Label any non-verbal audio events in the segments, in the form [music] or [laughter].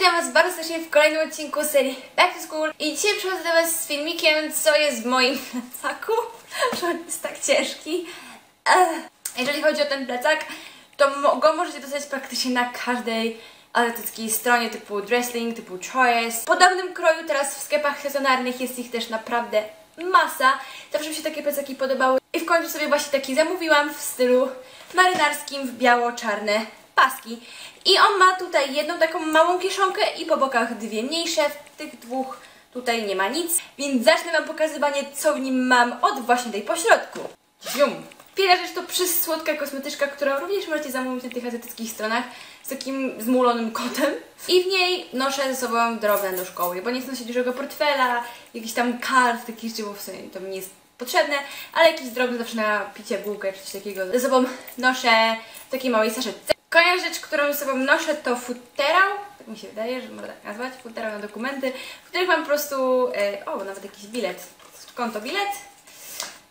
witam Was bardzo serdecznie w kolejnym odcinku serii Back to School i dzisiaj przychodzę do Was z filmikiem, co jest w moim plecaku, [laughs] że on jest tak ciężki. Jeżeli chodzi o ten plecak, to go możecie dostać praktycznie na każdej azjatyckiej stronie typu Dressling, typu Choice. W podobnym kroju teraz w sklepach stacjonarnych jest ich też naprawdę masa. Zawsze mi się takie plecaki podobały i w końcu sobie właśnie taki zamówiłam w stylu marynarskim w biało-czarne paski. I on ma tutaj jedną taką małą kieszonkę i po bokach dwie mniejsze. W tych dwóch tutaj nie ma nic, więc zacznę Wam pokazywanie, co w nim mam od właśnie tej pośrodku. Zium! Pierwsza rzecz to przysłodka kosmetyczka, którą również możecie zamówić na tych azjatyckich stronach z takim zmulonym kotem. I w niej noszę ze sobą drobne do szkoły, bo nie chcę nosić dużego portfela, jakiś tam kart, takich rzeczy, bo w sumie to mi nie jest potrzebne, ale jakiś drobny zawsze na picie bułkę czy coś takiego. Ze sobą noszę w takiej małej saszetce. Kolejna rzecz, którą ze sobą noszę to futerał, tak mi się wydaje, że można tak nazwać, futerał na dokumenty, w których mam po prostu, e, o nawet jakiś bilet, konto bilet,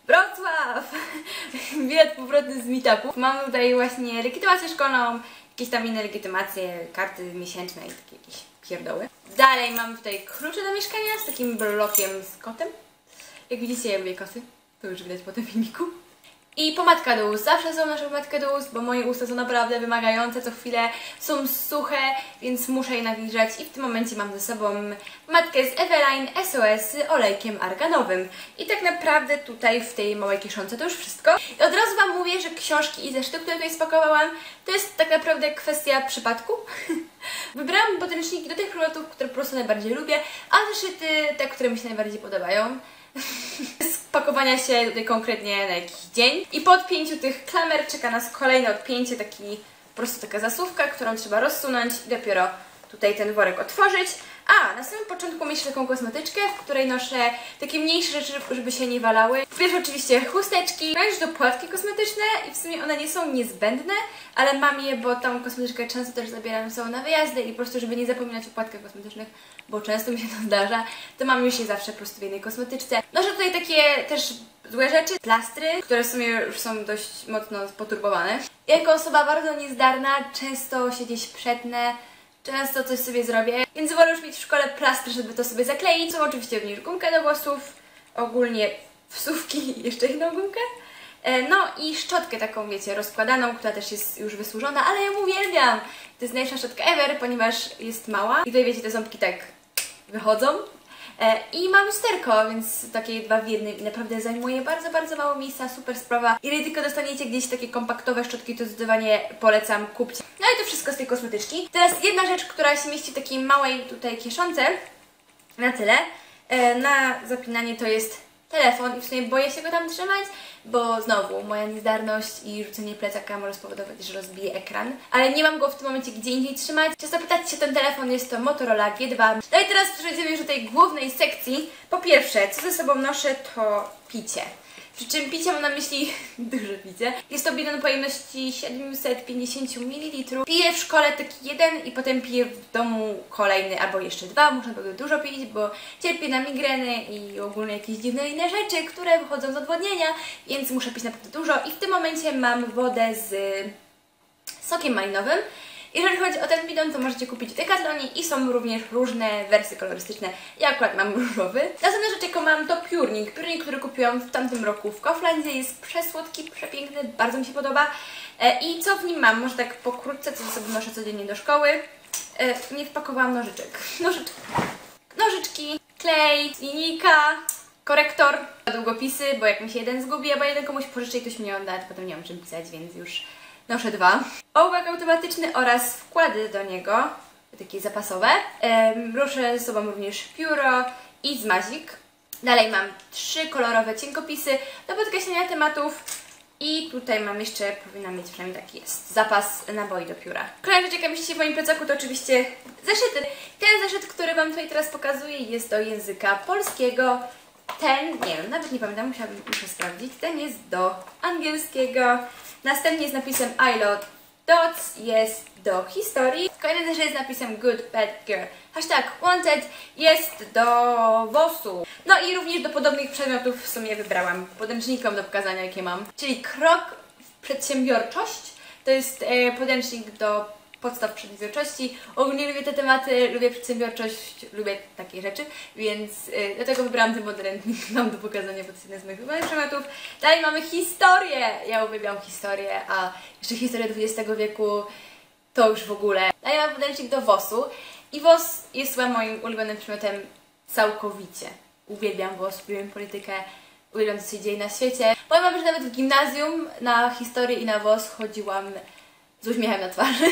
Wrocław! [laughs] bilet powrotny z meetupów. Mam tutaj właśnie legitymację szkolną, jakieś tam inne legitymacje, karty miesięczne i takie jakieś pierdoły. Dalej mam tutaj klucze do mieszkania z takim blokiem z kotem. Jak widzicie, ja lubię koty, to już widać po tym filmiku. I pomadka do ust. Zawsze są nasze pomadkę do ust, bo moje usta są naprawdę wymagające co chwilę. Są suche, więc muszę je nawilżać. I w tym momencie mam ze sobą pomadkę z Eveline SOS z olejkiem arganowym. I tak naprawdę tutaj w tej małej kieszonce to już wszystko. I od razu Wam mówię, że książki i zeszyty, które tutaj spakowałam, to jest tak naprawdę kwestia przypadku. [laughs] Wybrałam podręczniki do tych produktów, które po prostu najbardziej lubię, a zeszyty te, które mi się najbardziej podobają. [laughs] Spakowania się tutaj konkretnie na jakiś dzień. I po odpięciu tych klamer czeka nas kolejne odpięcie, taki po prostu taka zasłówka, którą trzeba rozsunąć i dopiero tutaj ten worek otworzyć. A, na samym początku mieć taką kosmetyczkę, w której noszę takie mniejsze rzeczy, żeby się nie walały. Pierwsze oczywiście chusteczki, również do płatki kosmetyczne i w sumie one nie są niezbędne, ale mam je, bo tą kosmetyczkę często też zabieram są na wyjazdy i po prostu, żeby nie zapominać o płatkach kosmetycznych, bo często mi się to [laughs] zdarza, to mam już je zawsze po prostu w jednej kosmetyczce. Noszę tutaj takie też złe rzeczy, plastry, które w sumie już są dość mocno poturbowane. Jako osoba bardzo niezdarna, często się gdzieś przetnę, często coś sobie zrobię, więc wolę już mieć w szkole plastry, żeby to sobie zakleić. Są oczywiście również gumkę do włosów, ogólnie wsówki i jeszcze jedną gumkę. E, no i szczotkę taką, wiecie, rozkładaną, która też jest już wysłużona, ale ja uwielbiam. To jest najlepsza szczotka ever, ponieważ jest mała i tutaj, wiecie, te ząbki tak wychodzą. E, I mam lusterko, więc takie dwa w jednym i naprawdę zajmuje bardzo, bardzo mało miejsca, super sprawa. Jeżeli tylko dostaniecie gdzieś takie kompaktowe szczotki, to zdecydowanie polecam, kupcie. No i to wszystko z tej kosmetyczki. Teraz jedna rzecz, która się mieści w takiej małej tutaj kieszonce, na tyle. E, na zapinanie to jest telefon i w sumie boję się go tam trzymać, bo znowu moja niezdarność i rzucenie plecaka może spowodować, że rozbije ekran. Ale nie mam go w tym momencie gdzie indziej trzymać. Chciałam zapytać się, ten telefon jest to Motorola G2. No i teraz przejdziemy już do tej głównej sekcji. Po pierwsze, co ze sobą noszę to picie. Przy czym picie mam na myśli [laughs] duże picie. Jest to bidon pojemności 750 ml. Piję w szkole taki jeden i potem piję w domu kolejny albo jeszcze dwa. Muszę naprawdę dużo pić, bo cierpię na migreny i ogólnie jakieś dziwne inne rzeczy, które wychodzą z odwodnienia, więc muszę pić naprawdę dużo. I w tym momencie mam wodę z sokiem malinowym. Jeżeli chodzi o ten bidon, to możecie kupić w Decathlonie i są również różne wersje kolorystyczne. Ja akurat mam różowy. Następna rzecz, jaką mam, to piórnik. Piórnik, który kupiłam w tamtym roku w Kauflandzie. Jest przesłodki, przepiękny, bardzo mi się podoba. E, I co w nim mam? Może tak pokrótce, co sobie noszę codziennie do szkoły. E, nie wpakowałam nożyczek. Nożyczki. Nożyczki, klej, linijka, korektor, długopisy, bo jak mi się jeden zgubi, albo jeden komuś pożyczę i ktoś mnie odda, to potem nie mam czym pisać, więc już noszę dwa. Ołówek automatyczny oraz wkłady do niego, takie zapasowe. Ruszę ze sobą również pióro i zmazik. Dalej mam trzy kolorowe cienkopisy do podkreślenia tematów. I tutaj mam jeszcze, powinna mieć przynajmniej taki jest, zapas naboi do pióra. Kolejna rzecz, jaka mieści się w moim plecaku, to oczywiście zeszyty. Ten zeszyt, który Wam tutaj teraz pokazuję, jest do języka polskiego. Ten, nie wiem, nawet nie pamiętam, musiałabym, muszę sprawdzić. Ten jest do angielskiego. Następnie z napisem I love dots jest do historii. Kolejny też jest z napisem Good Bad Girl. Hashtag wanted jest do WOS-u. No i również do podobnych przedmiotów w sumie wybrałam podręcznikom do pokazania jakie mam. Czyli krok w przedsiębiorczość. To jest e, podręcznik do podstaw przedsiębiorczości. Ogólnie lubię te tematy, lubię przedsiębiorczość, lubię takie rzeczy, więc yy, dlatego wybrałam ten model mam do pokazania, bo to jeden z moich ulubionych tematów. Dalej mamy historię! Ja uwielbiam historię, a jeszcze historię XX wieku to już w ogóle. Dalej mam podręcznik do WOS-u i WOS jest chyba moim ulubionym przedmiotem całkowicie. Uwielbiam WOS, uwielbiam politykę, uwielbiam co się dzieje na świecie. Powiem Wam, że nawet w gimnazjum na historię i na WOS chodziłam z uśmiechem na twarzy.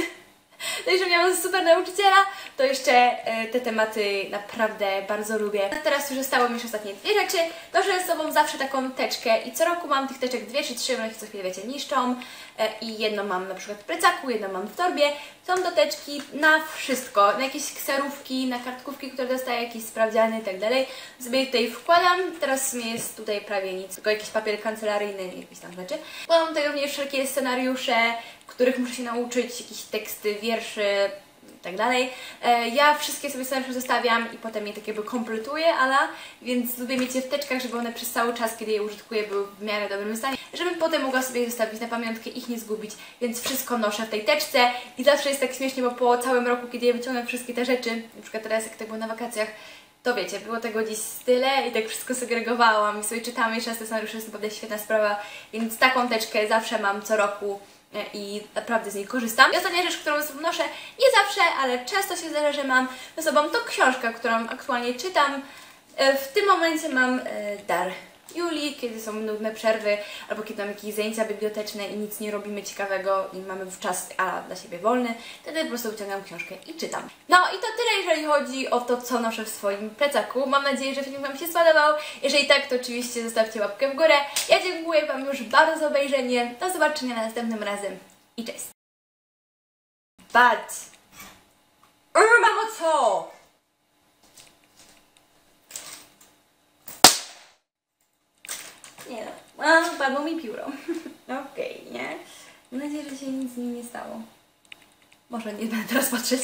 Także miałam super nauczyciela, to jeszcze e, te tematy naprawdę bardzo lubię. Teraz już zostało mi już ostatnie dwie rzeczy. Noszę ze sobą zawsze taką teczkę i co roku mam tych teczek dwie czy trzy, one się co chwilę wiecie niszczą e, i jedną mam na przykład w plecaku, jedną mam w torbie. Są do teczki na wszystko, na jakieś kserówki, na kartkówki, które dostaję, jakieś sprawdziany i tak dalej. Sobie tutaj wkładam, teraz sumie jest tutaj prawie nic, tylko jakiś papier kancelaryjny jakieś tam rzeczy. Wkładam tutaj również wszelkie scenariusze, których muszę się nauczyć, jakieś teksty, wierszy tak dalej. E, Ja wszystkie sobie scenariusze zostawiam i potem je tak jakby kompletuję, ala, więc lubię mieć je w teczkach, żeby one przez cały czas, kiedy je użytkuję, były w miarę dobrym stanie, żebym potem mogła sobie je zostawić na pamiątkę ich nie zgubić, więc wszystko noszę w tej teczce i zawsze jest tak śmiesznie, bo po całym roku, kiedy je wyciągnę wszystkie te rzeczy, na przykład teraz jak to było na wakacjach, to wiecie, było tego dziś tyle i tak wszystko segregowałam i sobie czytamy jeszcze raz te scenariusze, jest naprawdę świetna sprawa, więc taką teczkę zawsze mam co roku i naprawdę z niej korzystam. I ostatnia rzecz, którą ze sobą noszę, nie zawsze, ale często się zdarza, że mam ze sobą, to książka, którą aktualnie czytam. E, W tym momencie mam e, Dar Julii, kiedy są nudne przerwy, albo kiedy mam jakieś zajęcia biblioteczne i nic nie robimy ciekawego i mamy czas a, dla siebie wolny, wtedy po prostu wyciągam książkę i czytam. No i to tyle, jeżeli chodzi o to, co noszę w swoim plecaku. Mam nadzieję, że film Wam się spodobał. Jeżeli tak, to oczywiście zostawcie łapkę w górę. Ja dziękuję Wam już bardzo za obejrzenie. Do zobaczenia następnym razem i cześć! Bad! Yy, mamo, co? Nie no, a, padło mi pióro. [laughs] Okej, nie? Mam nadzieję, że się nic z nim nie stało. Może nie będę teraz patrzeć.